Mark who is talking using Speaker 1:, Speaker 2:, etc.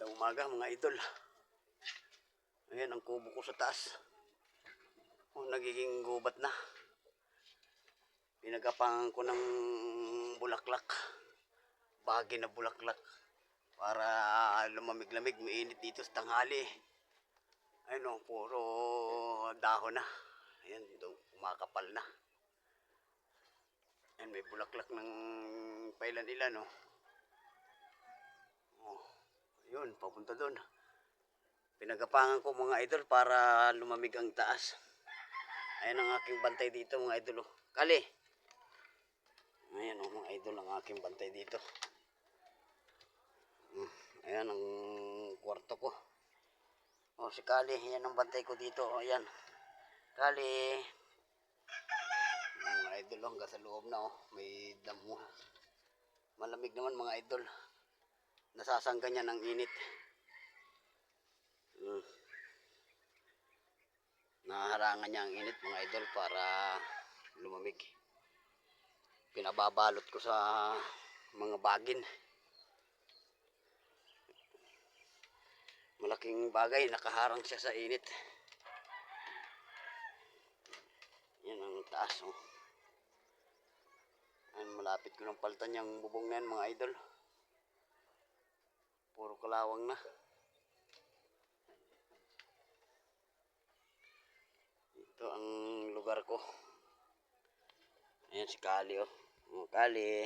Speaker 1: Magandang umaga mga idol. Ayan ang kubo ko sa taas. Oh, nagiging gubat na. Pinagapangan ko ng bulaklak. Bahagi na bulaklak. Para lumamig-lamig, mainit dito sa tanghali. Ayun oh, puro dahon na. Ayan, kumakapal na. Ayan, may bulaklak ng pailan-ilan. Oh, yun, papunta doon. Pinagapangan ko mga idol para lumamig ang taas. Ayan ang aking bantay dito mga idol. Oh. Kali. Ayan oh, mga idol ang aking bantay dito. Hmm, Ayan ang kwarto ko. Oh, si Kali, yan ang bantay ko dito. Ayan. Kali. Mga idol, hanggang sa loob na oh. May damo. Malamig naman mga idol nasasangga niya ng init. Mm. Naharangan niya ang init mga idol para lumamig. Pinababalot ko sa mga bagin. Malaking bagay, nakaharang siya sa init. Yan ang taas. Oh. Ayan, malapit ko ng paltan yung bubong na yan mga idol. Puro kalawang na. Ito ang lugar ko. Ayan si Kali oh. Oh, Kali.